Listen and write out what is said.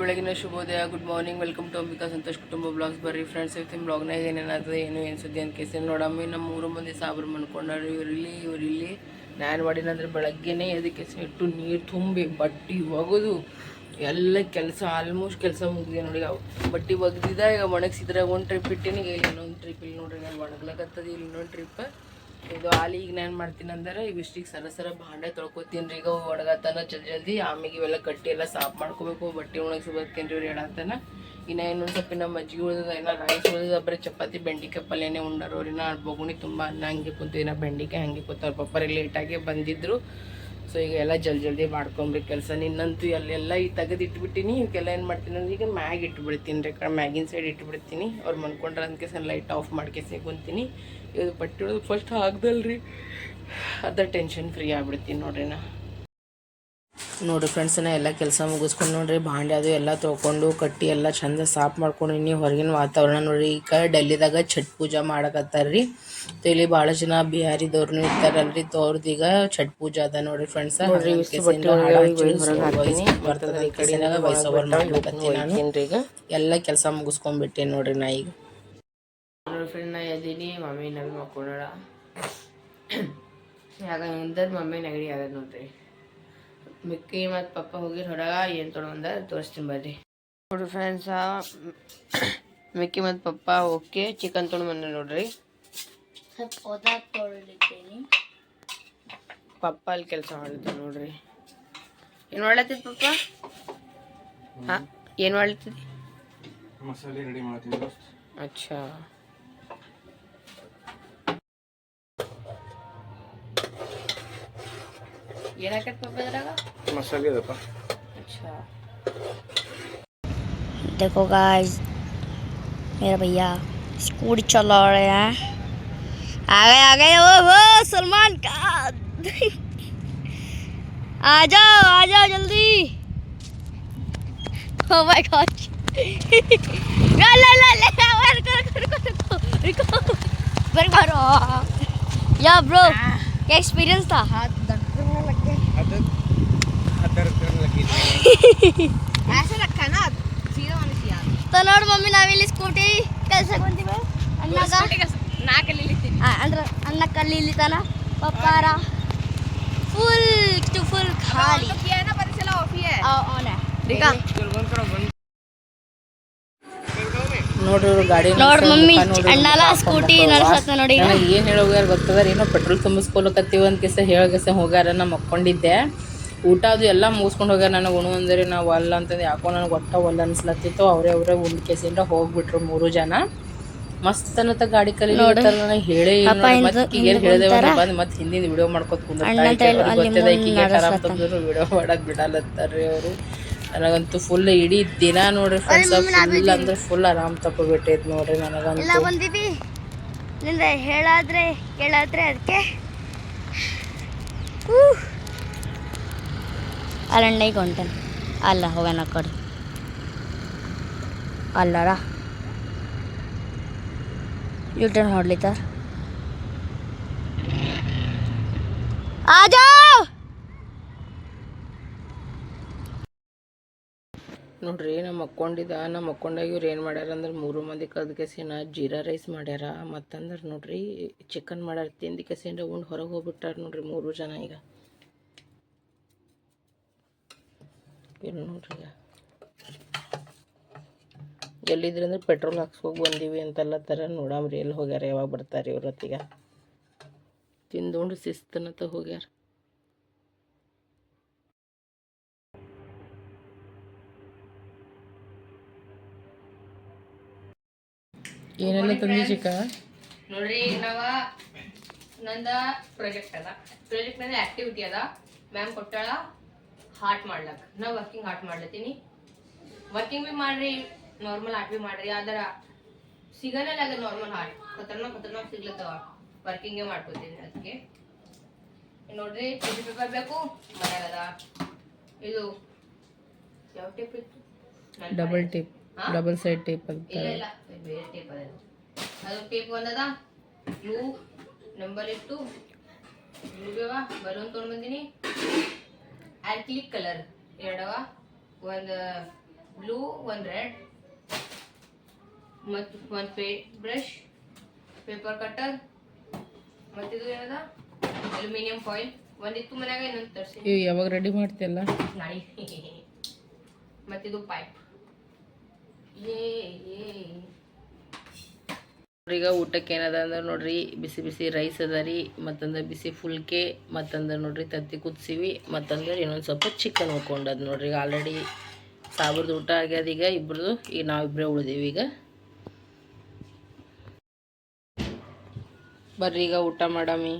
ಬೆಳಗಿನ ಶುಭೋದಯ good morning welcome to Ambika Santosh ಕುಟುಂಬ ಬ್ಲಾಗ್ಸ್ ಬರ್ರಿ ಫ್ರೆಂಡ್ಸ್ ಇವತ್ತಿನ ಬ್ಲಾಗ್ನಾಗ ಏನೇನಾಗ್ತದೆ ಏನು ಏನು ಸುದ್ದಿ ಅಂತ ಕೇಸಿ ನೋಡಮ್ಮಿ ನಮ್ಮ ಮೂರು ಮಂದಿ ಸಾಬ್ರು ಮನ್ಕೊಂಡಾರು ಇವರಿಲ್ಲಿ ಇವರಿಲ್ಲಿ ನಾನು ಮಾಡಿನಂದ್ರೆ ಬೆಳಗ್ಗೆನೇ ಅದಕ್ಕೆ ಇಟ್ಟು ನೀರು ತುಂಬಿ ಬಟ್ಟೆ ಒಗೆದು ಎಲ್ಲ ಕೆಲಸ ಆಲ್ಮೋಸ್ಟ್ ಕೆಲಸ ಮುಗಿದಿದೆ ನೋಡಿ. ಅವು ಬಟ್ಟೆ ಒಗ್ದಿದ್ದ ಈಗ ಒಣಗಿಸಿದ್ರೆ ಒಂದು ಟ್ರಿಪ್ ಇಟ್ಟಿನಿ. ಈಗ ಇಲ್ಲಿ ಇನ್ನೊಂದು ಟ್ರಿಪ್ ಇಲ್ಲಿ ನೋಡ್ರಿ, ನಾನು ಒಣಗ್ಲಕ್ಕತ್ತದ ಇಲ್ಲಿ ಇನ್ನೊಂದು ಟ್ರಿಪ್ ಇದು ಆಲಿ ಈಗ ನಾನು ಮಾಡ್ತೀನಿ ಅಂದ್ರೆ ಇವಿಷ್ಟಿಗೆ ಸರ ಸರ ಭಾಂಡೆ ತೊಳ್ಕೊತೀನಿ ರೀ. ಈಗ ಒಣಗತನ ಜಲ್ದಿ ಜಲ್ದಿ ಆಮೇಲೆ ಇವೆಲ್ಲ ಕಟ್ಟಿ ಎಲ್ಲ ಸಾಫ್ ಮಾಡ್ಕೋಬೇಕು, ಬಟ್ಟೆ ಒಣಗಿಸಿ ಬರ್ತೀನಿ ರೀ ಹೇಳತ್ತಾನ ಇನ್ನು ಇನ್ನೊಂದು ಸ್ವಲ್ಪ ನಮ್ಮ ಮಜ್ಜಿಗೆ ಉಳಿದ ಏನೋ ರೈಸ್ ಉಳಿದ ಬರೀ ಚಪಾತಿ ಬೆಂಡಿಕಾಯಿ ಪಲ್ಯನೇ ಉಂಡರು ರೀ ನಾ ಬೊಗುಣಿ ತುಂಬ ಅನ್ನ ಹಂಗೆ ಕುಂತೀವಿ ನಾ ಬೆಂಡಿಕಾಯಿ ಹಂಗೆ ಕೂತಾರ. ಪಪ್ಪರಿ ಲೇಟಾಗಿ ಬಂದಿದ್ರು. ಸೊ ಈಗ ಎಲ್ಲ ಜಲ್ದಿ ಜಲ್ದಿ ಮಾಡ್ಕೊಂಬ್ರಿ ಕೆಲಸ. ನಿನ್ನಂತೂ ಅಲ್ಲೆಲ್ಲ ಈ ತೆಗೆದು ಇಟ್ಬಿಟ್ಟಿನಿ ಇವಕ್ಕೆಲ್ಲ ಏನು ಮಾಡ್ತೀನಿ ಅಂದ್ರೆ ಈಗ ಮ್ಯಾಗ್ ಇಟ್ಬಿಡ್ತೀನಿ ರೀ. ಮ್ಯಾಗಿನ ಸೈಡ್ ಇಟ್ಬಿಡ್ತೀನಿ. ಅವ್ರು ಮನ್ಕೊಂಡ್ರೆ ಸಣ್ಣ ಲೈಟ್ ಆಫ್ ಮಾಡ್ಕೇಸಿ ಕುಂತೀನಿ ಇದು ಬಟ್ಟೆ ಹೊಡೆದು ಫಸ್ಟ್ ಹಾಕ್ದಲ್ರಿ. ಅದ ಟೆನ್ಷನ್ ಫ್ರೀ ಆಗ್ಬಿಡ್ತೀನಿ ನೋಡ್ರಿ ನಾ. ನೋಡ್ರಿ ಫ್ರೆಂಡ್ಸ್ ನಾ ಎಲ್ಲ ಕೆಲಸ ಮುಗಿಸ್ಕೊಂಡು ನೋಡ್ರಿ ಭಾಂಡೆ ಅದು ಎಲ್ಲ ತೊಗೊಂಡು ಕಟ್ಟಿ ಎಲ್ಲ ಚಂದ ಸಾಫ್ ಮಾಡ್ಕೊಂಡಿನಿ ಹೊರಗಿನ ವಾತಾವರಣ ನೋಡ್ರಿ. ಈಗ ಡೆಲ್ಲಿದಾಗ ಛಟ್ ಪೂಜಾ ಮಾಡಕತ್ತಾರ್ರಿ. ಇಲ್ಲಿ ಭಾಳ ಜನ ಬಿಹಾರಿದವ್ರು ಇರ್ತಾರಲ್ರಿ. ತೋರ್ದೀಗ ಈಗ ಛಟ್ ಪೂಜಾ ಅದ ನೋಡ್ರಿ ಫ್ರೆಂಡ್ಸ್ ಎಲ್ಲ ಕೆಲಸ ಮುಗಿಸ್ಕೊಂಡ್ಬಿಟ್ಟೆ ನೋಡ್ರಿ ನಾ ಈಗ. ನೋಡ್ರಿ ಫ್ರೆಂಡ್ ನಾ ಎದ್ದೀನಿ. ಮಮ್ಮಿ ನವಿ ಯಾಕ ಹಿಂದದ್ ಮಮ್ಮಿ ನೆಗಡಿ ಆಗದ ನೋಡ್ರಿ. ಮಿಕ್ಕಿ ಮತ್ತು ಪಪ್ಪ ಹೋಗಿ ಹೊರಗ ಏನು ತೊಗೊಂಡ ತೋರಿಸ್ತೀನಿ ಬರ್ರಿ. ನೋಡ್ರಿ ಫ್ರೆಂಡ್ಸ ಮಿಕ್ಕಿ ಮತ್ತು ಪಪ್ಪ ಓಕೆ ಚಿಕನ್ ತೊಗೊಂಡು ಬಂದ ನೋಡ್ರಿ. ಪಪ್ಪ ಅಲ್ಲಿ ಕೆಲಸ ಮಾಡಿದ್ದೆ ನೋಡ್ರಿ. ಏನು ಮಾಡ್ಲತ್ತಿದ್ ಪಪ್ಪ? ಹಾಂ ಏನು ಮಾಡ್ಲತ್ತಿದ್ದಿ ಮಸಾಲೆ ರೆಡಿ ಮಾಡ್ತೀನಿ ಅಚ್ಚಾ. ಏನಾಕತ್ ಪಪ್ಪ ಇದ್ರಾಗ ಮಸಾಲೆ ಅದಪ್ಪ अच्छा देखो गाइस मेरा भैया स्कूटी चला रहे हैं आ गए आ गए ओ वो सलमान खान आ जाओ आ जाओ जल्दी ओ माय गॉड ला ला ला ले रुको रुको रुको रुको रुको मेरे मारो या ब्रो क्या एक्सपीरियंस था हाथ ऐसे रखा है ना सीधा वाले किया तो ನೋಡು ಮಮ್ಮಿ ನಾವಿಲ್ಲಿ ಸ್ಕೂಟಿ ಕೆಲಸ ಕೊಂತೀವಿ ಅಣ್ಣಗ ನಾ ಕಲೀಲಿತ್ತೀನಿ ಆ, ಅಂದ್ರೆ ಅಣ್ಣ ಕಲ್ಲಿಲಿತಾನ ಪಪ್ಪಾರ ಫುಲ್ ಟು ಫುಲ್ ಖಾಲಿ ಅವನ ನೋಡ್ರಿ ಇವ್ರು ಗಾಡಿ ನೋಡ್ ನಿಲ್ಸೋ ಮಮ್ಮಿ ಮುಖ ನೋಡ್ರಿ ಅಣ್ಣಲ ಮುಖ ಸ್ಕೂಟಿ ಹಾಕೊಂಡ್ ನಡ್ಸತ್ತ ನೋಡಿ ಈಗ. ನನಗೆ ಏನು ಹೇಳೋಗ್ಯಾರ ಗೊತ್ತದ ಏನೋ ಪೆಟ್ರೋಲ್ ತುಂಬಿಸ್ಕೊಳಕತ್ತೀವಿ ಅಂತ ಕೆಸ ಹೇಳಗೆಸ ಹೋಗ್ಯಾರ ನಾ ಮಕ್ಕೊಂಡಿದ್ದೆ ಊಟ ಅದು ಎಲ್ಲ ಮುಗಿಸ್ಕೊಂಡು ಹೋಗ್ಯಾರ ನನಗೆ ಉಣು ಅಂದರೆ ನಾವು ಅಲ್ಲ ಅಂತಂದು ಯಾಕೋ ನನಗೆ ಒಟ್ಟ ಒಲ್ಲ ಅನ್ಸ್ಲತ್ತಿತ್ತು. ಅವರೇ ಅವರೇ ಉಂಡ್ ಕೇಸಿಂದ ಹೋಗ್ಬಿಟ್ರು ಮೂರು ಜನ. ಮಸ್ತ್ ಅನ್ನತ್ತ ಗಾಡಿ ಕಲಿ ನನಗೆ ಹೇಳೇ ಏನು ಬಂದು ಮತ್ತೆ ಹಿಂದಿನ ವಿಡಿಯೋ ಮಾಡ್ಕೊತ. ತಂದ್ರು ವಿಡಿಯೋ ಮಾಡಕ್ ಬಿಡಲತ್ತಾರ್ರಿ ಅವರು. ನನಗಂತೂ ಫುಲ್ ಇಡೀ ದಿನ ನೋಡ್ರಿ ಫ್ರೆಂಡ್ಸ್ ಫುಲ್ ಅಂದ್ರೆ ಫುಲ್ ಆರಾಮ್ ತಗೋಬಿಟ್ಟೈತ್ ನೋಡ್ರಿ ನನಗಂತೂ. ಹೇಳಾದ್ರೆ ಕೇಳಾದ್ರೆ ಅದಕ್ಕೆ ಅಣ್ಣಗೆ ಹೊಂಟನ್ ಅಲ್ಲ, ಹೋಗೋಣ ಕಡೆ. ಅಲ್ಲರ? ಯೂಟರ್ನ್ ಹೊಡ್ಲಿತ್ತಾರ ಆಜಾ! ನೋಡ್ರಿ, ನಮ್ಮ ಮಕ್ಕೊಂಡಿದ್ದ ನಮ್ಮ ಮಕ್ಕೊಂಡಾಗ ಇವ್ರು ಏನು ಮಾಡ್ಯಾರ ಅಂದ್ರೆ ಮೂರು ಮಂದಿ ಕದ್ದ ಕೆಸಿನ ಜೀರಾ ರೈಸ್ ಮಾಡ್ಯಾರ. ಮತ್ತಂದ್ರೆ ನೋಡ್ರಿ ಚಿಕನ್ ಮಾಡ್ಯಾರ ತಿಂದು ಕೆಸಿಂದ ಉಂಡು ಹೊರಗೆ ಹೋಗ್ಬಿಟ್ಟಾರ ನೋಡ್ರಿ ಮೂರು ಜನ ಈಗ. ಏನು ನೋಡ್ರಿ ಈಗ. ಎಲ್ಲಿದ್ರಿ ಅಂದ್ರೆ ಪೆಟ್ರೋಲ್ ಹಾಕ್ಸ್ಕೋಗಿ ಬಂದೀವಿ ಅಂತೆಲ್ಲ ಥರ ನೋಡಮ್ರಿ ಎಲ್ಲಿ ಹೋಗ್ಯಾರ, ಯಾವಾಗ ಬರ್ತಾರೆ ಇವ್ರ ಹೊತ್ತಿಗೆ. ತಿಂದುಂಡು ಶಿಸ್ತನತ ಹೋಗ್ಯಾರ. ಏನೆಲ್ಲ ತಂದಿ ಚಿಕ್ಕ? ನೋಡ್ರಿ, ನಾವ ನಂದ ಪ್ರಾಜೆಕ್ಟ್ ಅದ. ಪ್ರಾಜೆಕ್ಟ್ನಲ್ಲಿ ಆಕ್ಟಿವಿಟಿ ಅದ. ಮ್ಯಾಮ್ ಕೊಟ್ಟಾಳ. ಹಾರ್ಟ್ ಮಾಡ್ಲಕ್ ನಾ ವರ್ಕಿಂಗ್ ಹಾರ್ಟ್ ಮಾಡ್ಲತ್ತೀನಿ. ವರ್ಕಿಂಗ್ ಬಿ ಮಾಡ್ರಿ ನಾರ್ಮಲ್ ಹಾರ್ಟ್ ಬಿ ಮಾಡ್ರಿ. ಆದ್ರ ಸಿಗಲ್ಲ ಅದ ನಾರ್ಮಲ್ ಹಾರ್ಟ್ ಖತರ್ನಾಕ್ ಖತರ್ನಾಕ್ ಸಿಗ್ಲತ್ತವ ವರ್ಕಿಂಗೇ ಮಾಡ್ಕೋತೀನಿ ಅದಕ್ಕೆ ನೋಡ್ರಿ ಟಿಶ್ಯೂ ಪೇಪರ್ ಬೇಕು ಮನ್ಯಾಗದ ಇದು ಯಾವ ಟೇಪ್ ಇತ್ತು? Double tape double side tape ಅಂತ. ಇಲ್ಲ ಇಲ್ಲ. ಬೇರೆ ಟೇಪ್ ಅದ ಅದು. ಟೇಪ್ ಒಂದದ ಬ್ಲೂ ನಂಬರ್ ಇಟ್ಟು. ಬ್ಲೂ ಬೇವಾ ಬಲೂನ್ ತೊಗೊಂಡ್ ಬಂದಿನಿ. ಆಕ್ಲಿಕ್ ಕಲರ್ ಎರಡವ? ಒಂದು ಬ್ಲೂ ಒಂದು ರೆಡ್ ಮತ್ತು ಒಂದು ಪೇ ಬ್ರಷ್ ಪೇಪರ್ ಕಟ್ಟರ್ ಮತ್ತಿದು ಏನದ? ಅಲ್ಯೂಮಿನಿಯಂ ಫಾಯಿಲ್ ಒಂದಿತ್ತು ಮನ್ಯಾಗ ಇನ್ನೊಂದು ತರಿಸಿ. ಇವು ಯಾವಾಗ ರೆಡಿ ಮಾಡ್ತಿಯಲ್ಲ? ನಾಳೆ. ಮತ್ತಿದು ಪೈಪ್ ಏ ಏ. ಈಗ ಊಟಕ್ಕೆ ಏನದ ಅಂದ್ರೆ ನೋಡ್ರಿ, ಬಿಸಿ ಬಿಸಿ ರೈಸ್ ಅದ ರೀ, ಮತ್ತಂದ್ರೆ ಬಿಸಿ ಫುಲ್ಕೆ ಮತ್ತಂದ್ರೆ ನೋಡ್ರಿ ತತ್ತಿ ಕುದಿಸಿವಿ, ಮತ್ತಂದ್ರೆ ಇನ್ನೊಂದು ಸ್ವಲ್ಪ ಚಿಕನ್ ಉಳ್ಕೊಂಡದ್ ನೋಡ್ರಿ. ಈಗ ಆಲ್ರೆಡಿ ಸಾವಿರದ ಊಟ ಆಗ್ಯದ ಈಗ ಇಬ್ರದ್ದು ಈಗ ನಾವಿಬ್ಬರೇ ಉಳಿದೀವಿ ಈಗ. ಬರ್ರಿ ಈಗ ಊಟ ಮಾಡಮಿ.